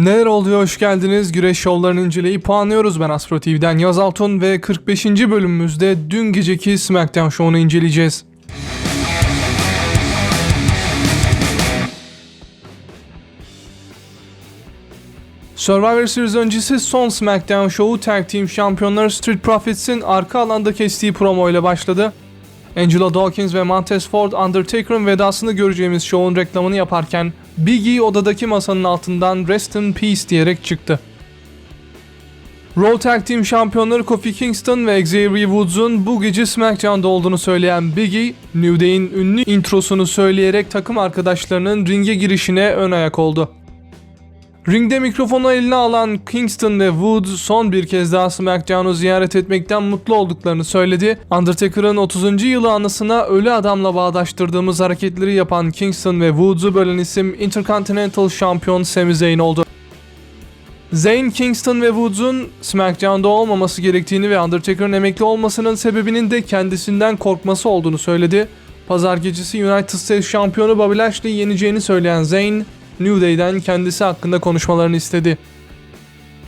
Neler oluyor hoş geldiniz. Güreş şovlarını inceleyip puanlıyoruz. Ben Aspro TV'den Yaz Altun ve 45. bölümümüzde dün geceki SmackDown şovunu inceleyeceğiz. Survivor Series öncesi son SmackDown şovu Tag Team şampiyonları Street Profits'in arka alanda kestiği promo ile başladı. Angela Dawkins ve Montez Ford Undertaker'ın vedasını göreceğimiz şovun reklamını yaparken Big E odadaki masanın altından Rest in Peace diyerek çıktı. Raw Tag Team şampiyonları Kofi Kingston ve Xavier Woods'un bu gece SmackDown'da olduğunu söyleyen Big E, New Day'in ünlü introsunu söyleyerek takım arkadaşlarının ringe girişine ön ayak oldu. Ringde mikrofonu eline alan Kingston ve Wood son bir kez daha SmackDown'u ziyaret etmekten mutlu olduklarını söyledi. Undertaker'ın 30. yılı anısına ölü adamla bağdaştırdığımız hareketleri yapan Kingston ve Woods'u bölen isim Intercontinental Şampiyon Sami Zayn oldu. Zayn, Kingston ve Woods'un SmackDown'da olmaması gerektiğini ve Undertaker'ın emekli olmasının sebebinin de kendisinden korkması olduğunu söyledi. Pazar gecesi United States şampiyonu Bobby Lashley'i yeneceğini söyleyen Zayn, New Day'den kendisi hakkında konuşmalarını istedi.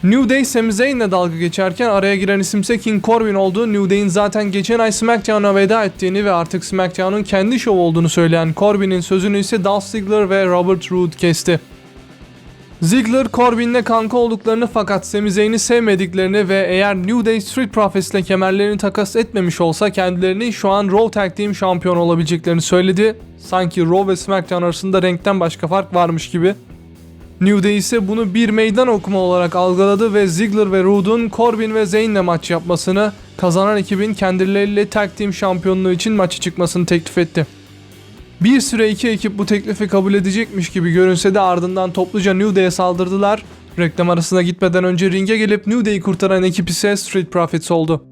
New Day Sami Zayn'le dalga geçerken araya giren isimse King Corbin olduğu New Day'in zaten geçen ay SmackDown'a veda ettiğini ve artık SmackDown'un kendi şovu olduğunu söyleyen Corbin'in sözünü ise Dolph Ziggler ve Robert Roode kesti. Ziggler, Corbin'le kanka olduklarını fakat Sami Zayn'i sevmediklerini ve eğer New Day Street Profits'le kemerlerini takas etmemiş olsa kendilerini şu an Raw Tag Team şampiyon olabileceklerini söyledi. Sanki Raw ve SmackDown arasında renkten başka fark varmış gibi. New Day ise bunu bir meydan okuma olarak algıladı ve Ziggler ve Roode'un Corbin ve Zayn'le maç yapmasını, kazanan ekibin kendileriyle Tag Team şampiyonluğu için maçı çıkmasını teklif etti. Bir süre iki ekip bu teklifi kabul edecekmiş gibi görünse de ardından topluca New Day'e saldırdılar. Reklam arasına gitmeden önce ringe gelip New Day'i kurtaran ekip ise Street Profits oldu.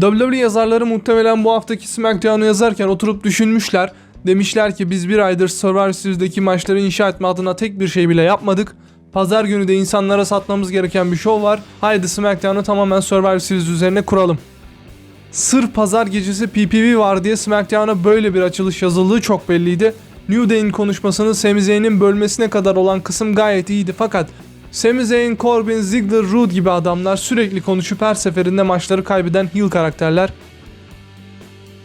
WWE yazarları muhtemelen bu haftaki SmackDown'u yazarken oturup düşünmüşler. Demişler ki biz bir aydır Survivor Series'deki maçları inşa etme adına tek bir şey bile yapmadık. Pazar günü de insanlara satmamız gereken bir show var. Haydi SmackDown'u tamamen Survivor Series üzerine kuralım. Sırf pazar gecesi PPV var diye SmackDown'a böyle bir açılış yazıldığı çok belliydi. New Day'in konuşmasını Sami Zayn'in bölmesine kadar olan kısım gayet iyiydi fakat Sami Zayn, Corbin, Ziggler, Roode gibi adamlar sürekli konuşup her seferinde maçları kaybeden heel karakterler.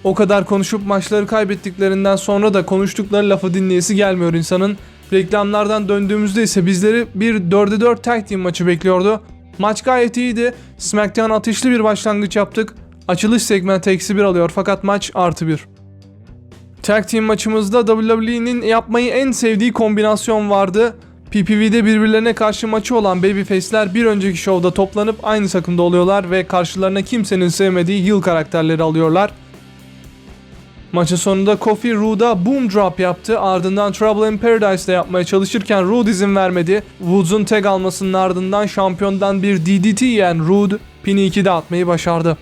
O kadar konuşup maçları kaybettiklerinden sonra da konuştukları lafı dinleyesi gelmiyor insanın. Reklamlardan döndüğümüzde ise bizleri bir 4'e 4 tag team maçı bekliyordu. Maç gayet iyiydi. SmackDown atışlı bir başlangıç yaptık. Açılış segmenti eksi 1 alıyor fakat maç artı 1. Tag team maçımızda WWE'nin yapmayı en sevdiği kombinasyon vardı. PPV'de birbirlerine karşı maçı olan babyface'ler bir önceki şovda toplanıp aynı takımda oluyorlar ve karşılarına kimsenin sevmediği heel karakterleri alıyorlar. Maçın sonunda Kofi Rude'a boom drop yaptı. Ardından Trouble in Paradise'da yapmaya çalışırken Rude izin vermedi. Woods'un tag almasının ardından şampiyondan bir DDT yiyen Rude pini 2'de atmayı başardı.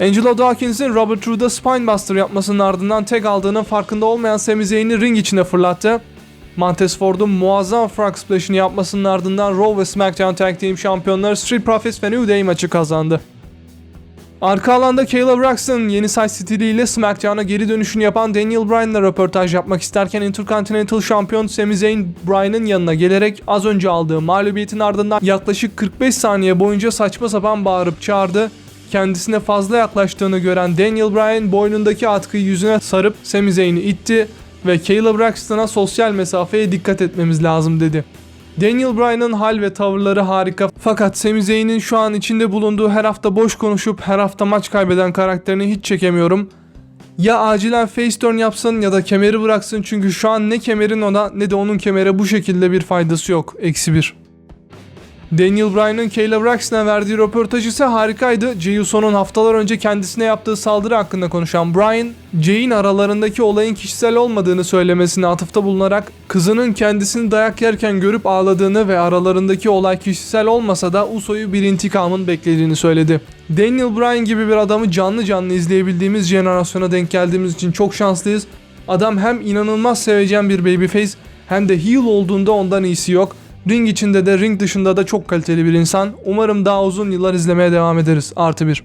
Angela Dawkins'in Robert Roode'a Spinebuster yapmasının ardından tag aldığının farkında olmayan Sami Zayn'i ring içine fırlattı. Montez Ford'un muazzam frog splash'ını yapmasının ardından Raw ve SmackDown Tag Team şampiyonları Street Profits ve New Day maçı kazandı. Arka alanda Caleb Braxton yeni saç stiliyle SmackDown'a geri dönüşünü yapan Daniel Bryan'la röportaj yapmak isterken Intercontinental şampiyon Sami Zayn Bryan'ın yanına gelerek az önce aldığı mağlubiyetin ardından yaklaşık 45 saniye boyunca saçma sapan bağırıp çağırdı. Kendisine fazla yaklaştığını gören Daniel Bryan boynundaki atkıyı yüzüne sarıp Sami Zayn'i itti ve Caleb Braxton'a sosyal mesafeye dikkat etmemiz lazım dedi. Daniel Bryan'ın hal ve tavırları harika fakat Sami Zayn'in şu an içinde bulunduğu her hafta boş konuşup her hafta maç kaybeden karakterini hiç çekemiyorum. Ya acilen face turn yapsın ya da kemeri bıraksın çünkü şu an ne kemerin ona ne de onun kemere bu şekilde bir faydası yok. Eksi bir. Daniel Bryan'ın Caleb Braxton'a verdiği röportaj ise harikaydı. Jey Uso'nun haftalar önce kendisine yaptığı saldırı hakkında konuşan Bryan, Jey'in aralarındaki olayın kişisel olmadığını söylemesine atıfta bulunarak kızının kendisini dayak yerken görüp ağladığını ve aralarındaki olay kişisel olmasa da Uso'yu bir intikamın beklediğini söyledi. Daniel Bryan gibi bir adamı canlı canlı izleyebildiğimiz jenerasyona denk geldiğimiz için çok şanslıyız. Adam hem inanılmaz sevecen bir babyface hem de heel olduğunda ondan iyisi yok. Ring içinde de ring dışında da çok kaliteli bir insan. Umarım daha uzun yıllar izlemeye devam ederiz. Artı bir.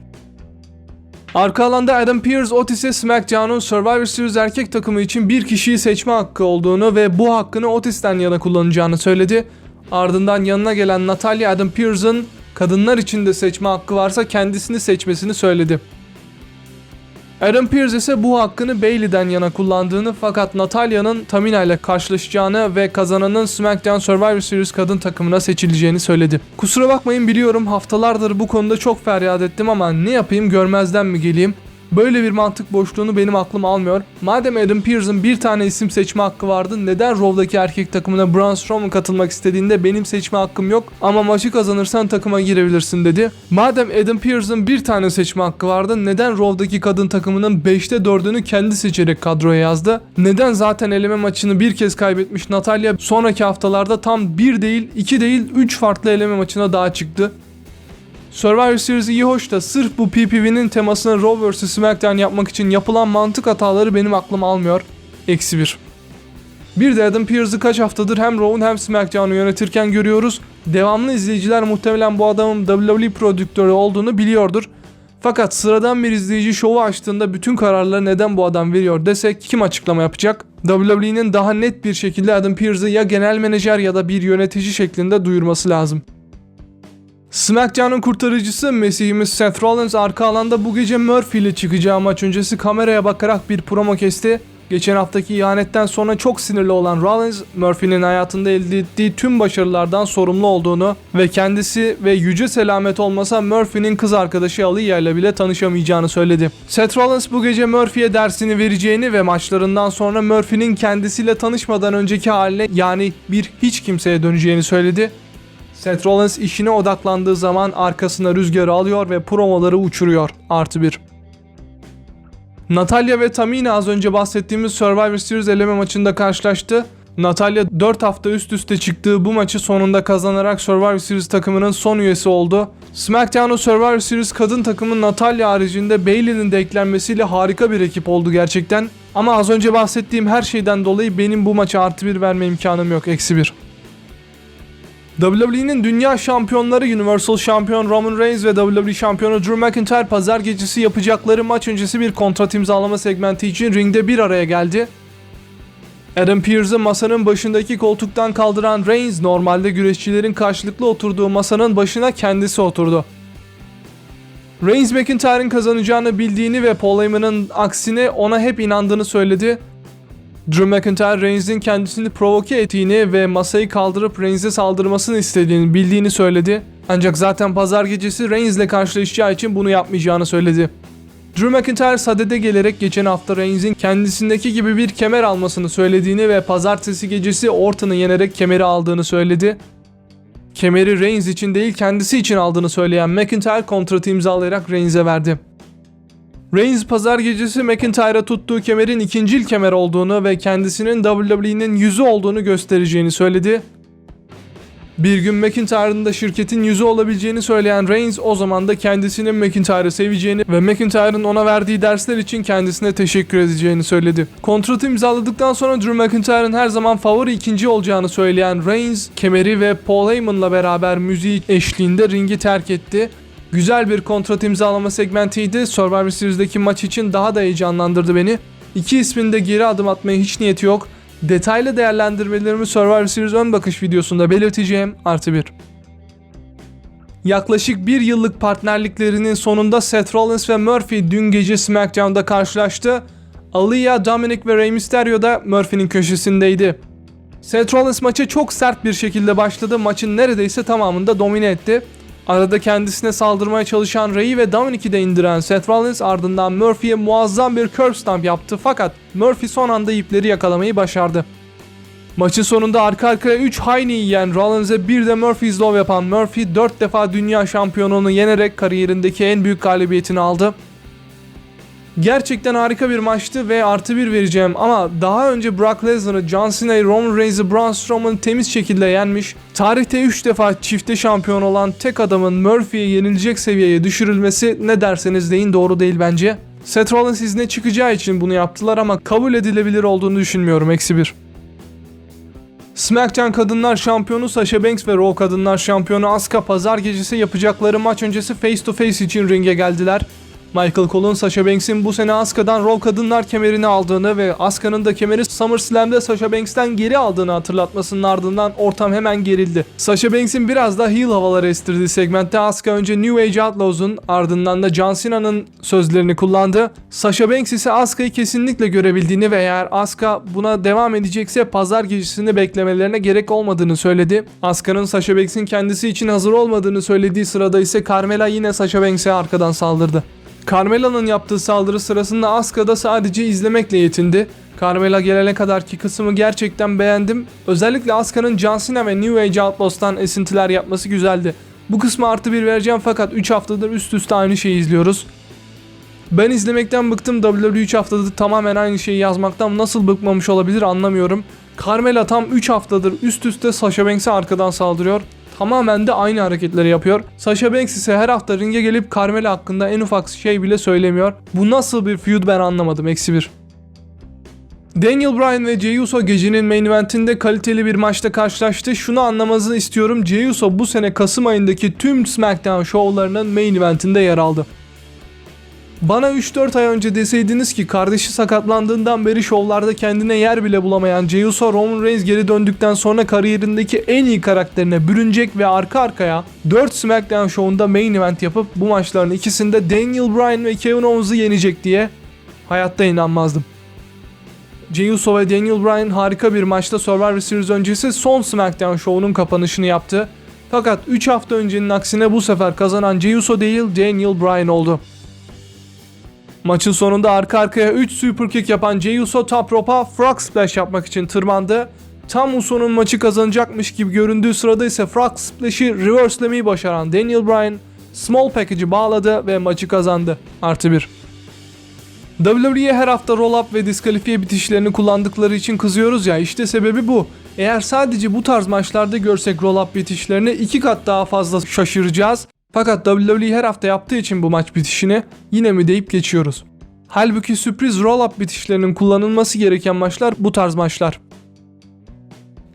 Arka alanda Adam Pearce Otis'e SmackDown'un Survivor Series erkek takımı için bir kişiyi seçme hakkı olduğunu ve bu hakkını Otis'ten yana kullanacağını söyledi. Ardından yanına gelen Natalya Adam Pearson kadınlar için de seçme hakkı varsa kendisini seçmesini söyledi. Adam Pearce ise bu hakkını Bayley'den yana kullandığını fakat Natalya'nın Tamina ile karşılaşacağını ve kazananın SmackDown Survivor Series kadın takımına seçileceğini söyledi. Kusura bakmayın biliyorum haftalardır bu konuda çok feryat ettim ama ne yapayım görmezden mi geleyim? Böyle bir mantık boşluğunu benim aklım almıyor. Madem Adam Pearce'ın bir tane isim seçme hakkı vardı neden Raw'daki erkek takımına Braun Strowman katılmak istediğinde benim seçme hakkım yok ama maçı kazanırsan takıma girebilirsin dedi. Madem Adam Pearce'ın bir tane seçme hakkı vardı neden Raw'daki kadın takımının 5'te 4'ünü kendi seçerek kadroya yazdı? Neden zaten eleme maçını bir kez kaybetmiş Natalya sonraki haftalarda tam 1 değil 2 değil 3 farklı eleme maçına daha çıktı? Survivor Series iyi hoş da sırf bu PPV'nin temasını Raw vs SmackDown yapmak için yapılan mantık hataları benim aklım almıyor. Eksi bir. Bir de Adam Pearce'ı kaç haftadır hem Raw'un hem SmackDown'u yönetirken görüyoruz. Devamlı izleyiciler muhtemelen bu adamın WWE prodüktörü olduğunu biliyordur. Fakat sıradan bir izleyici şovu açtığında bütün kararları neden bu adam veriyor desek kim açıklama yapacak? WWE'nin daha net bir şekilde Adam Pearce'ı ya genel menajer ya da bir yönetici şeklinde duyurması lazım. SmackDown'un kurtarıcısı Mesihimiz Seth Rollins arka alanda bu gece Murphy ile çıkacağı maç öncesi kameraya bakarak bir promo kesti. Geçen haftaki ihanetten sonra çok sinirli olan Rollins, Murphy'nin hayatında elde ettiği tüm başarılardan sorumlu olduğunu ve kendisi ve yüce selamet olmasa Murphy'nin kız arkadaşı Aliyah ile bile tanışamayacağını söyledi. Seth Rollins bu gece Murphy'ye dersini vereceğini ve maçlarından sonra Murphy'nin kendisiyle tanışmadan önceki haline yani bir hiç kimseye döneceğini söyledi. Seth Rollins işine odaklandığı zaman arkasına rüzgarı alıyor ve promoları uçuruyor. Artı bir. Natalya ve Tamina az önce bahsettiğimiz Survivor Series eleme maçında karşılaştı. Natalya 4 hafta üst üste çıktığı bu maçı sonunda kazanarak Survivor Series takımının son üyesi oldu. SmackDown'un Survivor Series kadın takımı Natalya haricinde Bayley'nin de eklenmesiyle harika bir ekip oldu gerçekten. Ama az önce bahsettiğim her şeyden dolayı benim bu maça artı bir verme imkanım yok. Eksi bir. WWE'nin dünya şampiyonları Universal Şampiyon Roman Reigns ve WWE şampiyonu Drew McIntyre pazar gecesi yapacakları maç öncesi bir kontrat imzalama segmenti için ringde bir araya geldi. Adam Pearce'ı masanın başındaki koltuktan kaldıran Reigns normalde güreşçilerin karşılıklı oturduğu masanın başına kendisi oturdu. Reigns McIntyre'ın kazanacağını bildiğini ve Paul Heyman'ın aksine ona hep inandığını söyledi. Drew McIntyre Reigns'in kendisini provoke ettiğini ve masayı kaldırıp Reigns'e saldırmasını istediğini bildiğini söyledi. Ancak zaten pazar gecesi Reigns'le karşılaşacağı için bunu yapmayacağını söyledi. Drew McIntyre sadede gelerek geçen hafta Reigns'in kendisindeki gibi bir kemer almasını söylediğini ve pazartesi gecesi Orton'u yenerek kemeri aldığını söyledi. Kemeri Reigns için değil kendisi için aldığını söyleyen McIntyre kontratı imzalayarak Reigns'e verdi. Reigns pazar gecesi McIntyre'a tuttuğu kemerin ikincil kemer olduğunu ve kendisinin WWE'nin yüzü olduğunu göstereceğini söyledi. Bir gün McIntyre'ın da şirketin yüzü olabileceğini söyleyen Reigns o zaman da kendisinin McIntyre'ı seveceğini ve McIntyre'ın ona verdiği dersler için kendisine teşekkür edeceğini söyledi. Kontratı imzaladıktan sonra Drew McIntyre'ın her zaman favori ikinci olacağını söyleyen Reigns, kemeri ve Paul Heyman'la beraber müziği eşliğinde ringi terk etti Güzel bir kontrat imzalama segmentiydi. Survivor Series'deki maç için daha da heyecanlandırdı beni. İki isminde geri adım atmaya hiç niyeti yok. Detaylı değerlendirmelerimi Survivor Series ön bakış videosunda belirteceğim. Artı bir. Yaklaşık bir yıllık partnerliklerinin sonunda Seth Rollins ve Murphy dün gece SmackDown'da karşılaştı. Aliyah, Dominic ve Rey Mysterio da Murphy'nin köşesindeydi. Seth Rollins maça çok sert bir şekilde başladı. Maçın neredeyse tamamında domine etti. Arada kendisine saldırmaya çalışan Rey'i ve Dominic'i de indiren Seth Rollins ardından Murphy'ye muazzam bir curb stomp yaptı fakat Murphy son anda ipleri yakalamayı başardı. Maçın sonunda arka arkaya 3 Heine yiyen Rollins'e bir de Murphy's Law yapan Murphy 4 defa dünya şampiyonunu yenerek kariyerindeki en büyük galibiyetini aldı. Gerçekten harika bir maçtı ve artı bir vereceğim ama daha önce Brock Lesnar'ı, John Cena'yı, Roman Reigns'i, Braun Strowman'ı temiz şekilde yenmiş, tarihte 3 defa çifte şampiyon olan tek adamın Murphy'ye yenilecek seviyeye düşürülmesi ne derseniz deyin doğru değil bence. Seth Rollins izne çıkacağı için bunu yaptılar ama kabul edilebilir olduğunu düşünmüyorum. Eksi bir. SmackDown Kadınlar Şampiyonu Sasha Banks ve Raw Kadınlar Şampiyonu Asuka pazar gecesi yapacakları maç öncesi face to face için ringe geldiler. Michael Cole'un Sasha Banks'in bu sene Asuka'dan Raw Kadınlar kemerini aldığını ve Asuka'nın da kemeri SummerSlam'de Sasha Banks'ten geri aldığını hatırlatmasının ardından ortam hemen gerildi. Sasha Banks'in biraz da heel havaları estirdiği segmentte Asuka önce New Age Outlaws'un ardından da John Cena'nın sözlerini kullandı. Sasha Banks ise Asuka'yı kesinlikle görebildiğini ve eğer Asuka buna devam edecekse pazar gecesini beklemelerine gerek olmadığını söyledi. Asuka'nın Sasha Banks'in kendisi için hazır olmadığını söylediği sırada ise Carmella yine Sasha Banks'e arkadan saldırdı. Carmela'nın yaptığı saldırı sırasında Asuka da sadece izlemekle yetindi. Carmella gelene kadarki kısmı gerçekten beğendim. Özellikle Asuka'nın John Cena ve New Age Outlaws'tan esintiler yapması güzeldi. Bu kısmı artı bir vereceğim fakat 3 haftadır üst üste aynı şeyi izliyoruz. Ben izlemekten bıktım WWE 3 haftadır tamamen aynı şeyi yazmaktan nasıl bıkmamış olabilir anlamıyorum. Carmella tam 3 haftadır üst üste Sasha Banks'e arkadan saldırıyor. Tamamen de aynı hareketleri yapıyor. Sasha Banks ise her hafta ringe gelip Carmella hakkında en ufak şey bile söylemiyor. Bu nasıl bir feud ben anlamadım. Eksi bir. Daniel Bryan ve Jey Uso gecenin main eventinde kaliteli bir maçta karşılaştı. Şunu anlamanızı istiyorum. Jey Uso bu sene Kasım ayındaki tüm SmackDown şovlarının main eventinde yer aldı. Bana 3-4 ay önce deseydiniz ki kardeşi sakatlandığından beri şovlarda kendine yer bile bulamayan Jey Uso Roman Reigns geri döndükten sonra kariyerindeki en iyi karakterine bürünecek ve arka arkaya 4 SmackDown şovunda main event yapıp bu maçların ikisinde Daniel Bryan ve Kevin Owens'ı yenecek diye hayatta inanmazdım. Jey Uso ve Daniel Bryan harika bir maçta Survivor Series öncesi son SmackDown şovunun kapanışını yaptı. Fakat 3 hafta öncenin aksine bu sefer kazanan Jey Uso değil Daniel Bryan oldu. Maçın sonunda arka arkaya 3 super kick yapan Jey Uso top rope'a frog splash yapmak için tırmandı. Tam Uso'nun maçı kazanacakmış gibi göründüğü sırada ise frog splash'i reverselemeyi başaran Daniel Bryan small package'i bağladı ve maçı kazandı. Artı 1. WWE her hafta roll-up ve diskalifiye bitişlerini kullandıkları için kızıyoruz ya işte sebebi bu. Eğer sadece bu tarz maçlarda görsek roll-up bitişlerini iki kat daha fazla şaşıracağız. Fakat WWE her hafta yaptığı için bu maç bitişini yine mi deyip geçiyoruz. Halbuki sürpriz roll-up bitişlerinin kullanılması gereken maçlar bu tarz maçlar.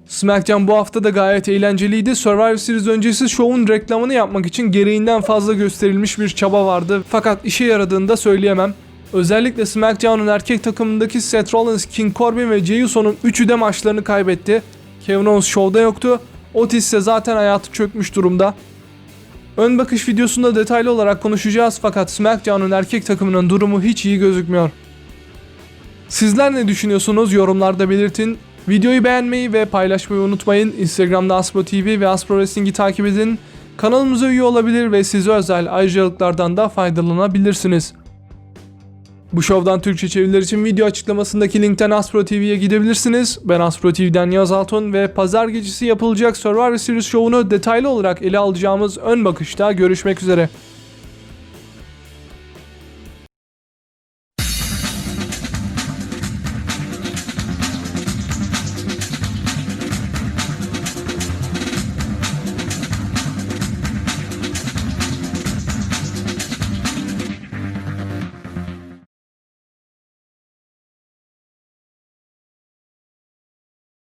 SmackDown bu hafta da gayet eğlenceliydi. Survivor Series öncesi şovun reklamını yapmak için gereğinden fazla gösterilmiş bir çaba vardı. Fakat işe yaradığını da söyleyemem. Özellikle SmackDown'un erkek takımındaki Seth Rollins, King Corbin ve Jey Uso'nun üçü de maçlarını kaybetti. Kevin Owens şovda yoktu. Otis ise zaten hayatı çökmüş durumda. Ön bakış videosunda detaylı olarak konuşacağız fakat SmackDown'un erkek takımının durumu hiç iyi gözükmüyor. Sizler ne düşünüyorsunuz yorumlarda belirtin. Videoyu beğenmeyi ve paylaşmayı unutmayın. Instagram'da Aspro TV ve Aspro Wrestling'i takip edin. Kanalımıza üye olabilir ve size özel ayrıcalıklardan da faydalanabilirsiniz. Bu şovdan Türkçe çeviriler için video açıklamasındaki linkten Aspro TV'ye gidebilirsiniz. Ben Aspro TV'den Yaz Altun ve pazar gecesi yapılacak Survivor Series şovunu detaylı olarak ele alacağımız ön bakışta görüşmek üzere.